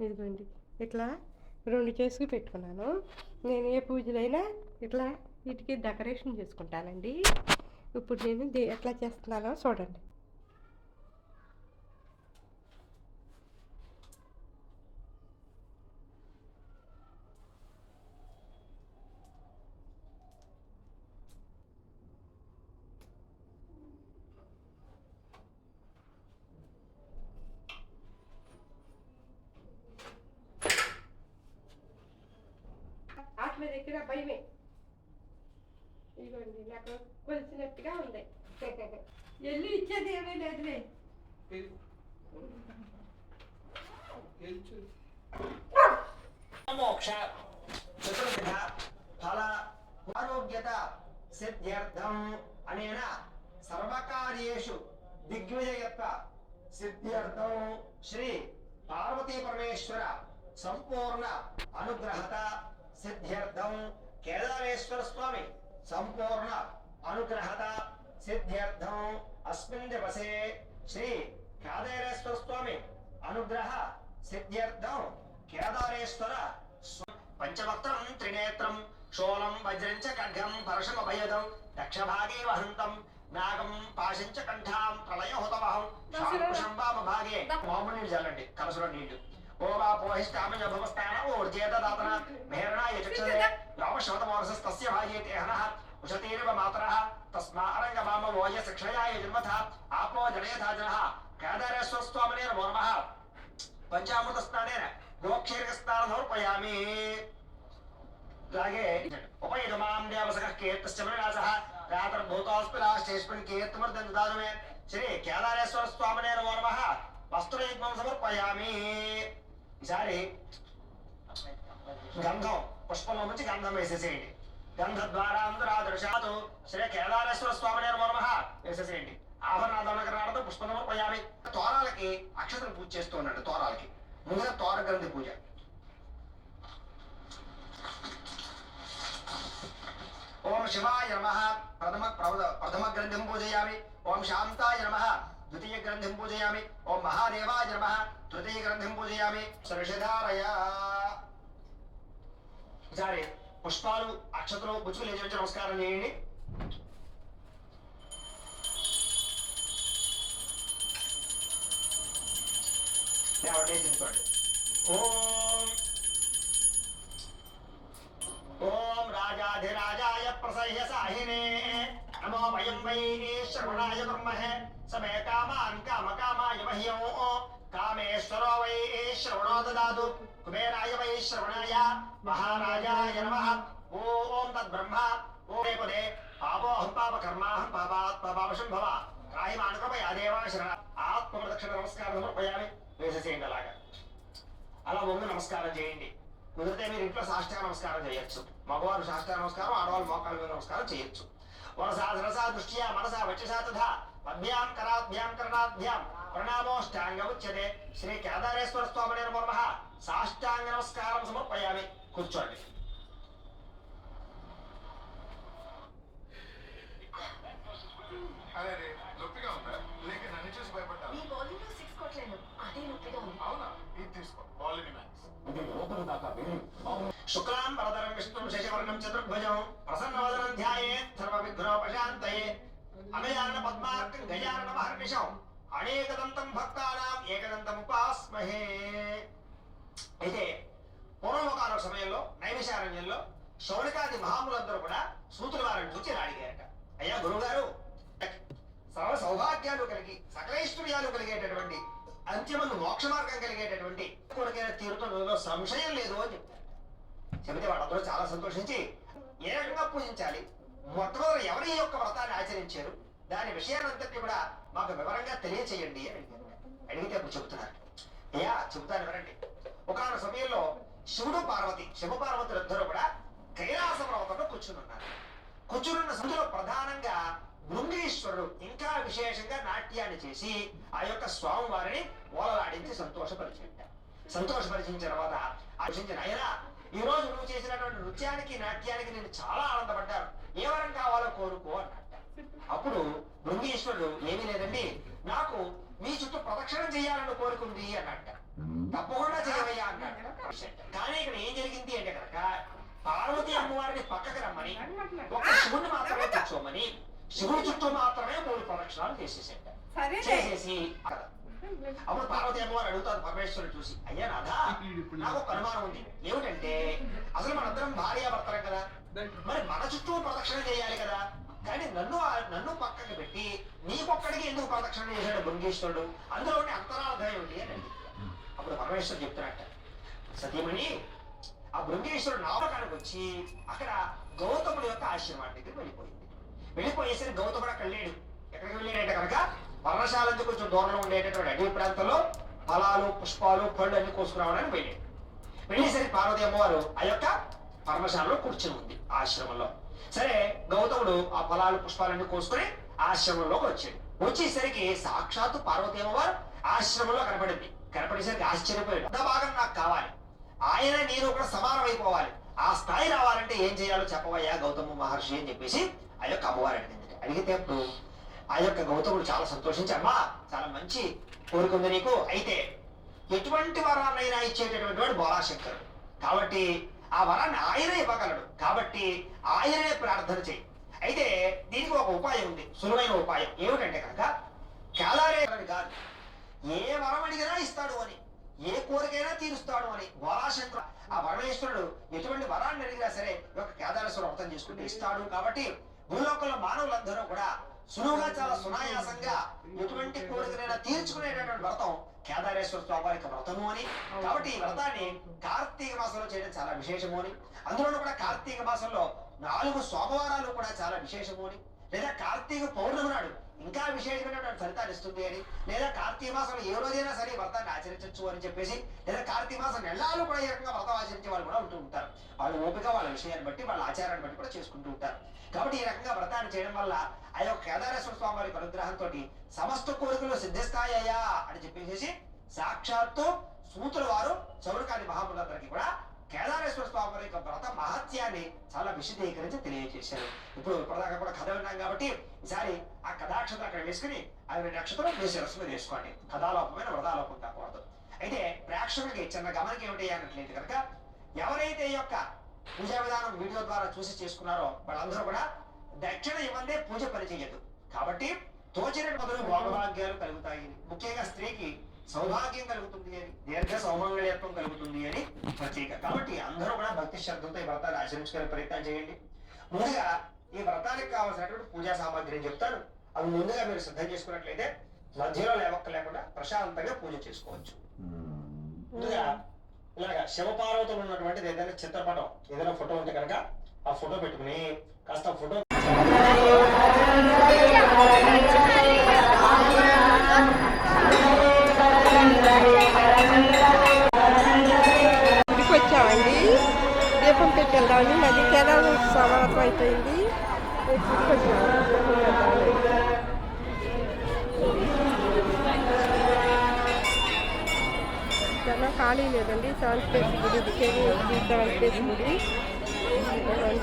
ఇదిగోండి. ఇట్లా రెండు చేసుకు పెట్టుకున్నాను. నేను ఏ పూజలైనా ఇట్లా వీటికి డెకరేషన్ చేసుకుంటానండి. ఇప్పుడు నేను ఎట్లా చేస్తున్నానో చూడండి. ఎక్కిన భయమే. ఇదిగోండి నాకు కొలిసినట్టుగా ఉంది. ఎల్లు ఇచ్చేది ఏమీ లేదులే. మోక్ష. చతుర్విధ ఫల ఆరోగ్యత సిద్ధ్యర్థం అనేన సర్వకార్యేషు దిగ్విజయత్వ సిద్ధ్యర్థం శ్రీ పార్వతీ పరమేశ్వర సంపూర్ణ అనుగ్రహత సిద్ధ్యర్థం కేదారేశ్వర స్వామి సంపూర్ణ అనుగ్రహత సిద్ధ్యర్థం అస్మిన్ దివసే శ్రీ కేదారేశ్వర స్వామి అనుగ్రహ సిద్ధ్యర్థం కేదారేశ్వర పంచవక్త్రం త్రినేత్రం శూలం వజ్రం చ ఖడ్గం పరశుమభయదం దక్షభాగే వహంతం నాగం పాశం చ కంఠాం ప్రళయహుతవహం శాంకుశం వామభాగే మామూలు నీళ్ళు చల్లండి. కలసులో నీళ్ళు ओमापोहिष्टामय भवस्तानौ ऊर्जेत दातनात् मेहरणाय चक्षुषे यावशतमोरसस्तस्य भायेते हनः उशतेरिव मातरः तस्मारङ्गमामवोय शिक्षयाय जन्मथा आपो जनयथा जनः कैदरेश्वस्त्वमनेन मोर्मः पञ्चामृतस्नानेन गोक्षीर्घस्नानधोर्पयामि लागे उपयुधमां देवसकः कीर्तश्च मृणासः रात्रभूतोऽस्मिलाश्चेष्मिन् कीर्तमर्दन् ददातु मे श्री केदारेश्वरस्वामिनेन मोर्मः वस्त्रयुग्मं समर्पयामि వినాశః ఈసారి గంధం పుష్పంలో నుంచి గంధం వేసేసేయండి. గంధ ద్వారా అందరాదృశాతు శ్రీ కేదారేశ్వర స్వామి నమో నమః వేసేసేయండి. ఆభరణాదనకరాలతో పుష్పం పోయాలి తోరాలకి అక్షతలు పూజ చేస్తూ ఉన్నాడు తోరాలకి. ముందుగా తోర గ్రంథి పూజ. ఓం శివాయ నమ ప్రథమ ప్రథమ గ్రంథిం పూజయామి. ఓం శాంతాయ నమ ద్వితీయ గ్రంథిం పూజయామి. ఓం మహాదేవాయ నమ తృతీయ గ్రంథిం పూజయామి సురషిధారయ సరే పుష్పాలు అక్షతలు పుచ్చులు లేచి నమస్కారం చేయండి లేవండి దించండి ఓం ఓం రాజాధిరాజాయ ప్రసహ్య సాహినే నమో వయం వై శ్రవణాయ కుర్మహే సమే కామాన్ కామ కామాయ మహ్యం కామేశ్వరో వై శ్రవణో దాదు కుబేరాయ వై శ్రవణాయ. మహారాజాయ నమః. ఓం తద్బ్రహ్మ. ఓం పదే. పాపోహం పాప కర్మాహం పాపాత్మ పాపశం భవ. రాయమానుకమయ దేవా శరణ ఆత్మప్రదక్షిణ నమస్కారం సమర్పయామి వేసేసేయండి అలాగా అలా ముందు నమస్కారం చేయండి. కుదిరితే మీరు ఇంట్లో సాష్టాంగ నమస్కారం చేయొచ్చు. మగవారు సాష్టాంగ నమస్కారం ఆడవాళ్ళు మోకాల మీద నమస్కారం చేయొచ్చు. వరసా సరసా దృష్ట్యా మనసా వచసా తథా. పద్భ్యాం కరాభ్యాం కరణాభ్యాం ప్రణామోష్టాంగముచ్యతే శ్రీ కేదారేశ్వర స్వామి నమో సాష్టాంగ నమస్కారం సమర్పయామి. కూర్చోండి. అరే రే నొప్పిగా ఉందా? లేక నన్ను చూసి భయపడ్డా నీ బౌలింగ్లో సిక్స్ కొట్టలేను. అదే నొప్పిగా ఉంది. అవునా? ఇది తీసుకో. బాలిని మ్యాక్స్ శుక్లాం వరదరం విష్ణుం శశివర్ణం చతుర్భుజం. ప్రసన్నవదనం ధ్యాయేత్ సర్వ విఘ్నోపశాంతయే అమయాన పద్మార్కం గజానన మహర్నిశం. అనేకదంతం భక్తానాం ఏకదంతం ఉపాస్మహే అయితే పూర్వకాల సమయంలో నైమిషారణ్యంలో శౌనికాది మహాములందరూ కూడా సూతుల వారిని చూచి అడిగారట అయ్యా గురువుగారు సర్వ సౌభాగ్యాలు కలిగి సకలైశ్వర్యాలు కలిగేటటువంటి అంత్యమందు మోక్ష మార్గం కలిగేటటువంటి కొడుకైన తీరుతున్నదో సంశయం లేదు అని చెప్తారు చెబితే వాళ్ళందరూ చాలా సంతోషించి ఏ రకంగా పూజించాలి? మొట్టమొదటి ఎవరి యొక్క వ్రతాన్ని ఆచరించారు? దాని విషయాన్నంతటి కూడా మాకు వివరంగా తెలియచేయండి అని అడిగితే అప్పుడు చెబుతున్నారు. అయ్యా చెబుతాను వినండి. ఒకనొక సమయంలో శివుడు పార్వతి శివ పార్వతులు ఇద్దరు కూడా కైలాస పర్వతంలో కూర్చుని ఉన్నారు కూర్చునున్న సమయంలో ప్రధానంగా భృంగేశ్వరుడు ఇంకా విశేషంగా నాట్యాన్ని చేసి ఆ యొక్క స్వామి వారిని ఓలలాడించి సంతోషపరిచింట సంతోషపరిచిన తర్వాత ఆలోచించిన ఆయన ఈ రోజు నువ్వు చేసినటువంటి నృత్యానికి నాట్యానికి నేను చాలా ఆనందపడ్డాను. ఏ వరం కావాలో కోరుకో అన్నాడు. అప్పుడు భృంగేశ్వరుడు ఏమీ లేదండి నాకు మీ చుట్టూ ప్రదక్షిణం చేయాలని కోరుకుంది అన్నట్ట. తప్పకుండా చేయవయ్యా కానీ ఇక్కడ ఏం జరిగింది అంటే కనుక పార్వతి అమ్మవారిని పక్కకి రమ్మని ఒక శివుని మాత్రమే కూర్చోమని శివుడి చుట్టూ మాత్రమే మూడు ప్రదక్షిణాలు చేసేసేట. చేసేసి అప్పుడు పార్వతి అమ్మవారు అడుగుతారు పరమేశ్వరుడు చూసి అయ్యా నాథా నాకు ఒక అనుమానం ఉంది. ఏమిటంటే అసలు మనందరం భార్యాభర్తలం కదా? మరి మన చుట్టూ ప్రదక్షిణ చేయాలి కదా? కానీ నన్ను ఆ- నన్ను పక్కకి పెట్టి నీకొక్కడికి ఎందుకు ప్రదక్షిణ చేశాడు బృంగేశ్వరుడు? అందులో ఉండే అంతరార్థం ఏమిటి అని అడిగింది. అప్పుడు పరమేశ్వరుడు చెప్తున్నట్ట సతీమణి ఆ బృంగేశ్వరుడు నామకానికి వచ్చి అక్కడ గౌతముడి యొక్క ఆశ్రమానికి దగ్గరికి వెళ్ళిపోయింది. వెళ్ళిపోయేసరికి గౌతముడు అక్కడ లేడు. ఎక్కడికి వెళ్ళాడంటే కనుక పర్ణశాల నుంచి కొంచెం దూరంలో ఉండేటటువంటి అడవి ప్రాంతంలో ఫలాలు పుష్పాలు పళ్ళు అన్ని కోసుకురావడానికి వెళ్ళాడు. వెళ్ళేసరికి పార్వతి అమ్మవారు ఆ యొక్క పర్ణశాలలో కూర్చుని ఉంది ఆశ్రమంలో. సరే గౌతముడు ఆ ఫలాలు పుష్పాలన్నీ కోసుకుని ఆశ్రమంలోకి వచ్చాడు. వచ్చేసరికి సాక్షాత్తు పార్వతి అమ్మవారు ఆశ్రమంలో కనపడింది. కనపడేసరికి ఆశ్చర్యపోయాడు. అంత భాగం నాకు కావాలి. ఆయన నేను కూడా సమానం అయిపోవాలి. ఆ స్థాయి రావాలంటే ఏం చేయాలో చెప్పవయ్యా గౌతమ మహర్షి అని చెప్పేసి ఆ యొక్క అమ్మవారు అడిగింది అడిగితే ఆ యొక్క గౌతముడు చాలా సంతోషించి అమ్మా చాలా మంచి కోరిక ఉంది నీకు. అయితే ఎటువంటి వరాన్నైనా ఇచ్చేటటువంటి వాడు బోలాశంకరుడు. కాబట్టి ఆ వరాన్ని ఆయనే ఇవ్వగలడు. కాబట్టి ఆయనే ప్రార్థన చేయి. అయితే దీనికి ఒక ఉపాయం ఉంది. సులువైన ఉపాయం. ఏమిటంటే కనుక కేదారే కాదు. ఏ వరం అడిగినా ఇస్తాడు అని ఏ కోరికైనా తీరుస్తాడు అని బోలాశంకరుడు ఆ పరమేశ్వరుడు ఎటువంటి వరాన్ని అడిగినా సరే ఒక యొక్క కేదారేశ్వరం అర్థం చేసుకుంటే ఇస్తాడు. కాబట్టి భూలోకంలో మానవులందరూ కూడా సులువుగా చాలా సునాయాసంగా ఎటువంటి కోరికనైనా తీర్చుకునేటటువంటి వ్రతం కేదారేశ్వర స్వామి వారి యొక్క వ్రతము అని. కాబట్టి ఈ వ్రతాన్ని కార్తీక మాసంలో చేయడం చాలా విశేషము అని. అందులోనూ కూడా కార్తీక మాసంలో నాలుగు సోమవారాలు కూడా చాలా విశేషము అని. లేదా కార్తీక పౌర్ణమి నాడు ఇంకా విశేషమైనటువంటి ఫలితాలు ఇస్తుంది అని లేదా కార్తీక మాసంలో ఏ రోజైనా సరే వ్రతాన్ని ఆచరించవచ్చు అని చెప్పేసి లేదా కార్తీక మాసం నెలలు కూడా ఈ రకంగా వ్రతం ఆచరించే వాళ్ళు కూడా ఉంటూ ఉంటారు. వాళ్ళ ఓపిక వాళ్ళ విషయాన్ని బట్టి వాళ్ళ ఆచారాన్ని బట్టి కూడా చేసుకుంటూ ఉంటారు. కాబట్టి ఈ రకంగా వ్రతాన్ని చేయడం వల్ల ఆ యొక్క కేదారేశ్వర స్వామి వారి అనుగ్రహంతో సమస్త కోరికలు సిద్ధిస్తాయ్యా అని చెప్పేసి సాక్షాత్తు సూతుల వారు చౌరకాని మహాములందరికీ కూడా కేదారేశ్వర స్వామి వారి యొక్క వ్రత మహత్యాన్ని చాలా విశదీకరించి తెలియజేశారు. ఇప్పుడు ఇప్పటిదాకా కూడా కథ విన్నాం కాబట్టి ఈసారి ఆ కథాక్షతం అక్కడ వేసుకుని ఆ నక్షత్రం మీ శిరస్సు వేసుకోండి కథాలోపమైన వ్రతాలోపం కాకూడదు. అయితే ప్రేక్షకులకి చిన్న గమనిక ఏమిటి అన్నట్లయితే కనుక ఎవరైతే ఈ యొక్క పూజా విధానం వీడియో ద్వారా చూసి చేసుకున్నారో వాళ్ళందరూ కూడా దక్షిణ ఇవ్వందే పూజ పని చేయదు కాబట్టి తోచిన మొదలు భోగభాగ్యాలు కలుగుతాయి. ముఖ్యంగా స్త్రీకి సౌభాగ్యం కలుగుతుంది అని దీర్ఘ సౌమంగళ్యత్వం కలుగుతుంది అని ప్రత్యేక. కాబట్టి అందరూ కూడా భక్తి శ్రద్ధలతో ఈ వ్రతాన్ని ఆచరించుకునే ప్రయత్నం చేయండి. ముందుగా ఈ వ్రతానికి కావాల్సినటువంటి పూజా సామాగ్రిని చెప్తాను అవి ముందుగా మీరు సిద్ధం చేసుకున్నట్లయితే మధ్యలో లేవక్క లేకుండా ప్రశాంతంగా పూజ చేసుకోవచ్చు. ముందుగా ఇలాగా శివపార్వతులు ఉన్నటువంటిది ఏదైనా చిత్రపటం ఏదైనా ఫోటో ఉంటే కనుక ఆ ఫోటో పెట్టుకుని కాస్త ఫోటో ఇంటికి దీపం పెట్టి మళ్ళీ కేదారు సమానత్వం అయిపోయింది. చాలా ఖాళీ లేదండి. సెవెన్ ప్లేస్ గుడి ఇది సెవెన్ ప్లేస్ గుడి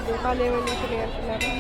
దీపాలు ఏమైనా అంటున్నారు.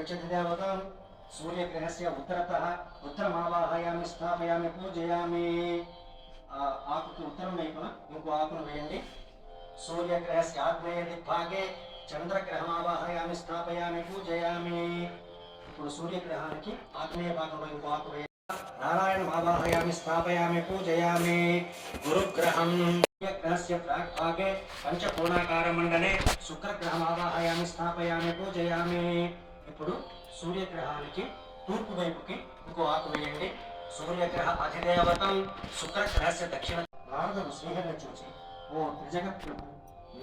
సూర్యగ్రహ ప్రేక్షిత దేవతం సూర్యగ్రహస్య ఉత్తరతః ఉత్తరమావాహయామి స్థాపయామి పూజయామి ఆకుకి ఉత్తరం వైపున ఇంకో ఆకును వేయండి. సూర్యగ్రహస్య ఆగ్నేయ దిగ్భాగే చంద్రగ్రహమావాహయామి స్థాపయామి పూజయామి. ఇప్పుడు సూర్యగ్రహానికి ఆగ్నేయ భాగంలో ఇంకో ఆకు వేయాలి. నారాయణ బాబాహయామి స్థాపయామి పూజయామి. గురుగ్రహం సూర్యగ్రహస్య ప్రాగ్భాగే పంచకోణాకార మండలే శుక్రగ్రహమావాహయామి స్థాపయామి పూజయామి. ఇప్పుడు సూర్యగ్రహానికి తూర్పు వైపుకి ఇంకో ఆకు వేయండి. సూర్యగ్రహ అధిదేవతం శుక్రగ్రహస్య దక్షిణ నారద శ్రీహరిని చూసి ఓ త్రిజగత్తు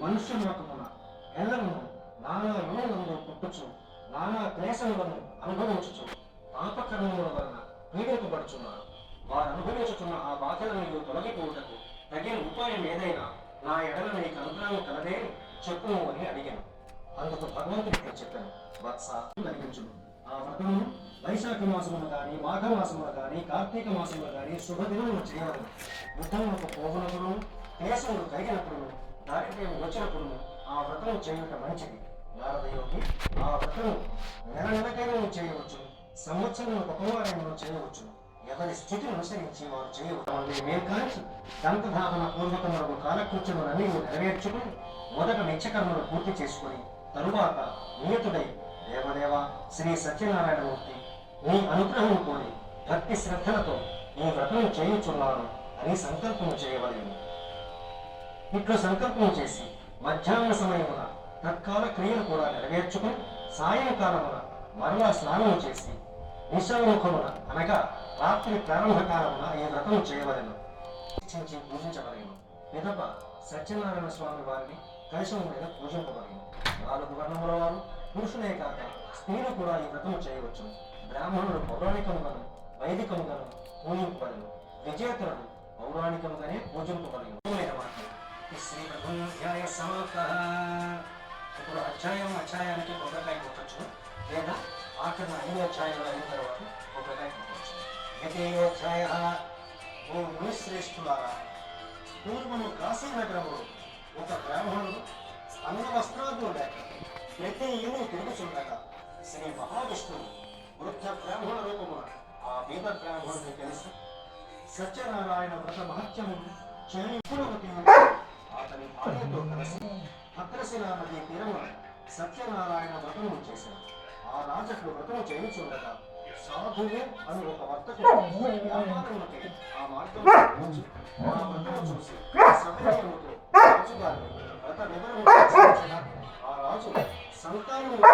మనుష్యుల లోకమున ఎల్లమును నానా రుణములను పుట్టుచు నానా క్లేశములను అనుభవించుచు పాపకర్మముల వలన పీడింపబడుచున్నారు వారు అనుభవించుతున్న ఆ బాధలను నుండి తొలగిపోవుటకు తగిన ఉపాయం ఏదైనా నా ఎడల నీకు అనుగ్రహం కలదే చెప్పుము అని అడిగాను. అందుకు భగవంతుడికి చెప్పాను. వత్స కలిగించును. ఆ వ్రతము వైశాఖ మాసమున గాని మాఘ మాసమున గాని కార్తీక మాసమున గాని శుభదినములు చేయవలను యుద్ధములకు పోగునప్పుడు క్లేశములు కలిగినప్పుడు దారిద్ర్యం వచ్చినప్పుడు ఆ వ్రతం చేయుట మంచిది. నారదయోగి ఆ వ్రతము నెల నెలకైనా చేయవచ్చు. సంవత్సరం ఉపవారమును చేయవచ్చు. ఎవరి స్థితిని అనుసరించి వారు చేయవచ్చు. మేము కాల్చి దంతధావన పూర్వకములకు కాలకృత్యములన్నీ నెరవేర్చుకుని మొదట నిత్యకర్మలు పూర్తి చేసుకుని తరువాత నియతుడై దేవదేవ శ్రీ సత్యనారాయణమూర్తి నీ అనుగ్రహం కోరి భక్తి శ్రద్ధలతో ఈ వ్రతం చేయుచున్నాను అని సంకల్పం చేయవలేను. ఇట్లు సంకల్పం చేసి మధ్యాహ్న సమయమున తత్కాల క్రియలు కూడా నెరవేర్చుకుని సాయంకాలమున మరలా స్నానం చేసి నిశాముఖమున అనగా రాత్రి ప్రారంభ కాలమున ఈ వ్రతం చేయవలను. ఇచ్చించి పూజించవలేను. సత్యనారాయణ స్వామి వారిని కలశం మీద పూజింపబడేను నాలుగు వర్ణముల వారు పురుషులే కాక స్త్రీలు కూడా ఈ వ్రతము చేయవచ్చు. బ్రాహ్మణులు పౌరాణికముగాను వైదికముగాను పూజింపబడను. విజేతలను పౌరాణికముగానే పూజింపబడను. శ్రీ సమాప్త ఇప్పుడు అధ్యాయం అధ్యాయానికి కొబ్బరికాయ కొట్టచ్చు. లేదా ఆఖరి ఐదు అధ్యాయంలో అయిన తర్వాత కొబ్బరికాయ కొట్టచ్చు. ద్వితీయోధ్యాయ ఓ మునిశ్రేష్ఠులారా పూర్వము కాశీ నగరములో ఒక బ్రాహ్మణుడు అన్న వస్త్రాదులు లేక ప్రతి ఇల్లు తిరుగుచుండగా శ్రీ మహావిష్ణువు వృద్ధ బ్రాహ్మణ రూపమున ఆ వేద బ్రాహ్మణుని కలిసి సత్యనారాయణ వ్రత మహత్యము చేయుకులవతి అతని భార్యతో కలిసి భద్రశిలా నది తీరమున సత్యనారాయణ వ్రతము చేశాడు ఆ రాజకుడు వ్రతము చేయించుండగా సాధువు అని ఒక వర్తకుడు వ్యాపారములకి ఆ మార్గంలో ఆ వ్రతము చూసి సవినయముతో రాజుగారిని వ్రత వివరము ఆ రాజు సంతానము నా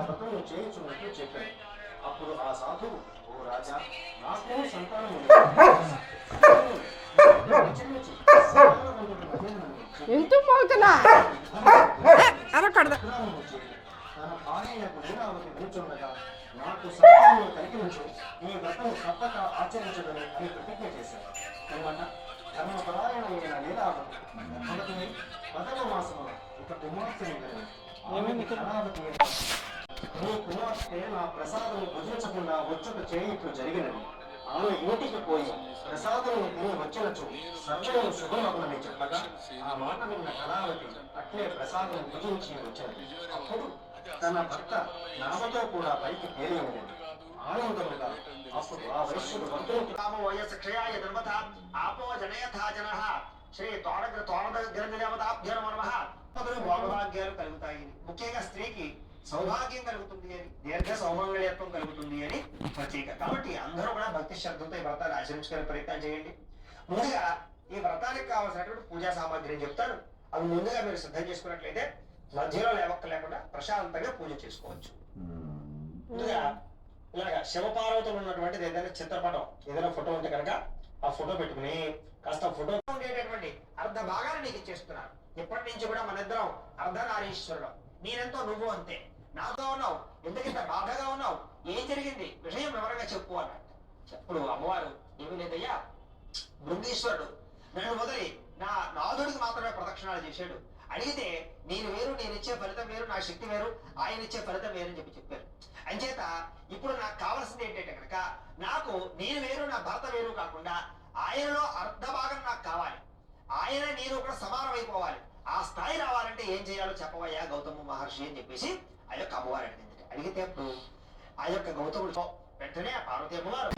వ్రతము చేయుచున్నట్టు చెప్పాడు అప్పుడు ఆ సాధువు ఓ రాజా నాకు సంతానము ఎందుకు మోగుతున్నా అరకడదా. తన భార్యకు లీలావతి నిల్చుండగా నాకు సంతానం కలిగించు ఈ వ్రతం తప్పక ఆచరించదని అని ప్రతిజ్ఞ చేశాడు ఏమన్నా? తన ధర్మపరాయణమైన లీలావతి భగవతి పదవ మాసము ఒక కుమార్తెని ఆమె నీ కుమార్తె నా ప్రసాదం భుజించకుండా వచ్చుట చేయుట్లు జరిగినది ఆమె ఇంటికి పోయి ప్రసాదం తిని వచ్చినచు సర్వము శుభమగునని చెప్పగా ఆ మాట విన్న కళావతి అట్లే ప్రసాదం భుజించి వచ్చింది అప్పుడు తన భర్త నామతో కూడా పైకి తేలి ఉండేది ఆనందముగా అప్పుడు ఆ వైశ్యుడు భక్తునికి రామ వయస్సు క్షయాయ ధర్మత ఆపో జనయథా జన శ్రీ తోడగ్ర తోడ గ్రంథ దేవతాభ్యో నమ పదులు భోగభాగ్యాలు కలుగుతాయి ముఖ్యంగా స్త్రీకి సౌభాగ్యం కలుగుతుంది అని దీర్ఘ సౌమంగళ్యత్వం కలుగుతుంది అని ప్రత్యేక కాబట్టి అందరూ కూడా భక్తి శ్రద్ధతో ఈ వ్రతాన్ని ఆచరించుకునే ప్రయత్నం చేయండి ముందుగా ఈ వ్రతానికి కావాల్సినటువంటి పూజా సామాగ్రిని చెప్తాను అవి ముందుగా మీరు సిద్ధం చేసుకున్నట్లయితే మధ్యలో లేవక్క లేకుండా ప్రశాంతంగా పూజ చేసుకోవచ్చు. ముందుగా ఇలాగా శివపార్వతులు ఉన్నటువంటి ఏదైనా చిత్రపటం ఏదైనా ఫోటో ఉంటే కనుక ఆ ఫోటో పెట్టుకుని కాస్త ఫోటో ఉండేటటువంటి అర్ధ భాగాన్ని నీకు ఇచ్చేస్తున్నాను. ఇప్పటి నుంచి కూడా మన ఇద్దరం అర్ధనారీశ్వరుడు నేనెంతో నువ్వు అంతే. నాతో ఉన్నావు. ఎందుకంత బాధగా ఉన్నావు? ఏం జరిగింది? విషయం వివరంగా చెప్పు అన్నట్టు. అప్పుడు అమ్మవారు. ఏమీ లేదయ్యా? బృందీశ్వరుడు. నన్ను వదిలి నా నాదుడికి మాత్రమే ప్రదక్షిణాలు చేశాడు. అడిగితే నేను వేరు నేను ఇచ్చే ఫలితం వేరు నా శక్తి వేరు ఆయన ఇచ్చే ఫలితం వేరు అని చెప్పి చెప్పారు. అంచేత ఇప్పుడు నాకు కావాల్సింది ఏంటంటే కనుక నాకు నేను వేరు నా భర్త వేరు కాకుండా ఆయనలో అర్ధ భాగం నాకు కావాలి. ఆయన నేను కూడా సమానం అయిపోవాలి. ఆ స్థాయి రావాలంటే ఏం చేయాలో చెప్పవయ్యా గౌతమ మహర్షి అని చెప్పేసి ఆ యొక్క అమ్మవారు అడిగింది. అడిగితే అప్పుడు ఆ యొక్క గౌతముడు వెంటనే ఆ పార్వతీ అమ్మవారు